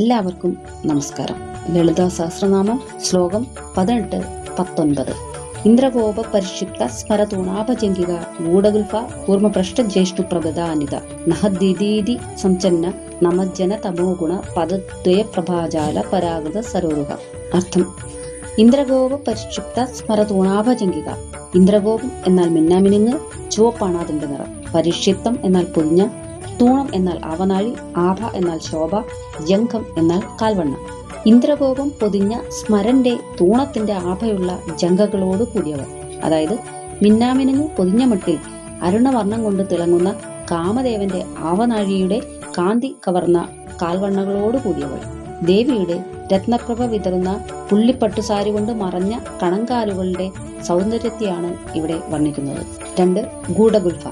എല്ലാവർക്കും നമസ്കാരം. ലളിത സഹസ്രനാമം ശ്ലോകം പതിനെട്ട് പത്തൊൻപത്. ഇന്ദ്രകോപ പരിക്ഷിപ്ത സ്മരതൂണാപചങ്കിക ഗൂഢഗുൽഫ കൂർമ്മഭ്രഷ്ട ജ്യേഷ്ഠു പ്രഗതാനിത നഹദ്ദിദീതി സംചന്ന നമജ്ജന തമോഗുണ പദദ്വയ പ്രഭാജാല പരാഗത സരോരുഹ അർത്ഥം ഇന്ദ്രകോപ പരിക്ഷിപ്ത സ്മരതൂണാഭജംഗിക ഇന്ദ്രകോപം എന്നാൽ മിന്നാമിനുങ്ങ് ചുവപ്പാണ് അതിന്റെ നിറം. പരിക്ഷിപ്തം എന്നാൽ പൊതിഞ്ഞ തൂണം എന്നാൽ അവനാഴി ആഭ എന്നാൽ ശോഭ ജംഘം എന്നാൽ കാൽവണ്ണം. ഇന്ദ്രകോപം പൊതിഞ്ഞ സ്മരന്റെ തൂണത്തിന്റെ ആഭയുള്ള ജംഘകളോട് കൂടിയവർ. അതായത് മിന്നാമിനങ്ങ് പൊതിഞ്ഞ മട്ടിൽ അരുണവർണം കൊണ്ട് തിളങ്ങുന്ന കാമദേവന്റെ ആവനാഴിയുടെ കാന്തി കവർന്ന കാൽവണ്ണകളോട് കൂടിയവൾ. ദേവിയുടെ രത്നപ്രഭ വിതറുന്ന പുള്ളിപ്പട്ടുസാരി കൊണ്ട് മറഞ്ഞ കണങ്കാലുകളുടെ സൗന്ദര്യത്തെയാണ് ഇവിടെ വർണിക്കുന്നത്. രണ്ട് ഗൂഢഗുൽഫ.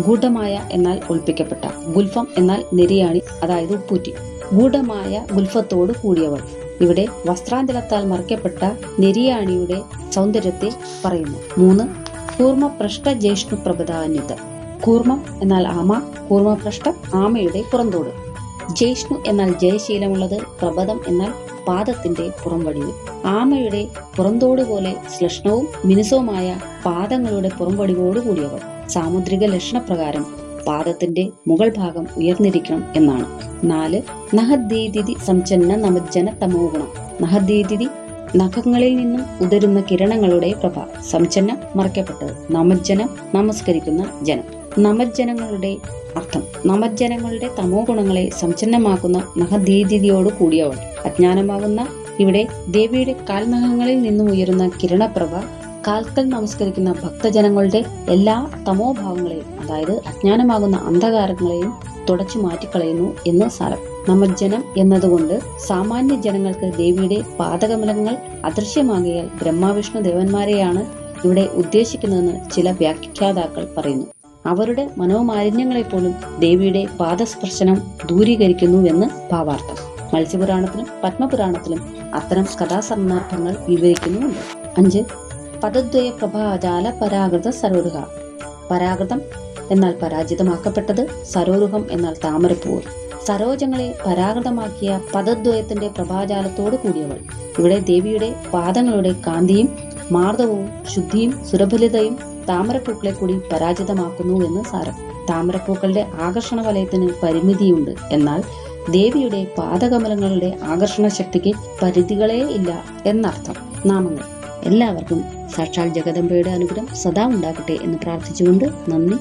ഗൂഢമായ എന്നാൽ ഒളിപ്പിക്കപ്പെട്ട ഗുൽഫം എന്നാൽ നെരിയാണി അതായത് ഉപ്പൂറ്റി. ഗൂഢമായ ഗുൽഫത്തോട് കൂടിയവൾ. ഇവിടെ വസ്ത്രാഞ്ചലത്താൽ മറയ്ക്കപ്പെട്ട നെരിയാണിയുടെ സൗന്ദര്യത്തെ പറയുന്നു. മൂന്ന് കൂർമ്മപ്രഷ്ട ജ്യേഷ്ണു പ്രഭതാന്യുത കൂർമ്മം എന്നാൽ ആമ കൂർമ്മപ്രഷ്ട ആമയുടെ പുറന്തോട്. ജേഷ്ണു എന്നാൽ ജയശീലമുള്ളത് പ്രബദം എന്നാൽ പാദത്തിന്റെ പുറംവടിവ് ആമയുടെ പുറന്തോട് പോലെ ശ്ലഷ്ണവും മിനുസവുമായ പാദങ്ങളുടെ പുറംവടിവോട് കൂടിയവർ. സാമുദ്രിക ലക്ഷണപ്രകാരം പാദത്തിന്റെ മുകൾ ഭാഗം ഉയർന്നിരിക്കണം എന്നാണ്. നാല് നഹദ്ദീതി സംചന്ന നമജ്ജന തമോ ഗുണം. നഹദ്ദീതി നഖങ്ങളിൽ നിന്നും ഉതരുന്ന കിരണങ്ങളുടെ പ്രഭ സംചന്ന മറയ്ക്കപ്പെട്ടത്. നമജ്ജനം നമസ്കരിക്കുന്ന ജനം. നമജ്ജനങ്ങളുടെ അർത്ഥം. നമജ്ജനങ്ങളുടെ തമോ ഗുണങ്ങളെ സംചന്നമാക്കുന്ന നഹദീതിയോട് കൂടിയവൾ അജ്ഞാനമാകുന്ന ഇവിടെ ദേവിയുടെ കാൽനഖങ്ങളിൽ നിന്നും ഉയരുന്ന കിരണപ്രഭ കാൽക്കൽ നമസ്കരിക്കുന്ന ഭക്തജനങ്ങളുടെ എല്ലാ തമോഭാവങ്ങളെയും അതായത് അജ്ഞാനമാകുന്ന അന്ധകാരങ്ങളെയും തുടച്ചു മാറ്റിക്കളയുന്നു എന്ന് സാരം. നമജ്ജനം എന്നതുകൊണ്ട് സാമാന്യ ജനങ്ങൾക്ക് ദേവിയുടെ പാതകമലങ്ങൾ അദൃശ്യമാകിയാൽ ബ്രഹ്മാവിഷ്ണു ദേവന്മാരെയാണ് ഇവിടെ ഉദ്ദേശിക്കുന്നതെന്ന് ചില വ്യാഖ്യാതാക്കൾ പറയുന്നു. അവരുടെ മനോമാലിന്യങ്ങളെപ്പോലും ദേവിയുടെ പാദസ്പർശനം ദൂരീകരിക്കുന്നുവെന്ന് ഭാവാർത്ഥം. മത്സ്യപുരാണത്തിലും പത്മപുരാണത്തിലും അത്തരം കഥാസന്ദർഭങ്ങൾ വിവരിക്കുന്നുമുണ്ട്. അഞ്ച്. പദദ്വയ പ്രഭാജാല പരാകൃത സരോരുഹ. പരാകൃതം എന്നാൽ പരാജിതമാക്കപ്പെട്ടത് സരോരുഹം എന്നാൽ താമരപ്പൂവ്. സരോജങ്ങളെ പരാകൃതമാക്കിയ പദദ്വയത്തിന്റെ പ്രഭാജാലത്തോട് കൂടിയവൾ. ഇവിടെ ദേവിയുടെ പാദങ്ങളുടെ കാന്തിയും മാർദ്ദവും ശുദ്ധിയും സുരഫലിതയും താമരപ്പൂക്കളെ കൂടി പരാജിതമാക്കുന്നു എന്ന് സാരം. താമരപ്പൂക്കളുടെ ആകർഷണ വലയത്തിന് പരിമിതിയുണ്ട്. എന്നാൽ ദേവിയുടെ പാദകമലങ്ങളുടെ ആകർഷണ ശക്തിക്ക് പരിധികളേ ഇല്ല എന്നർത്ഥം. നാമങ്ങൾ. എല്ലാവർക്കും സാക്ഷാൽ ജഗദമ്പയുടെ അനുഗ്രഹം സദാ ഉണ്ടാകട്ടെ എന്ന് പ്രാർത്ഥിച്ചുകൊണ്ട് നന്ദി.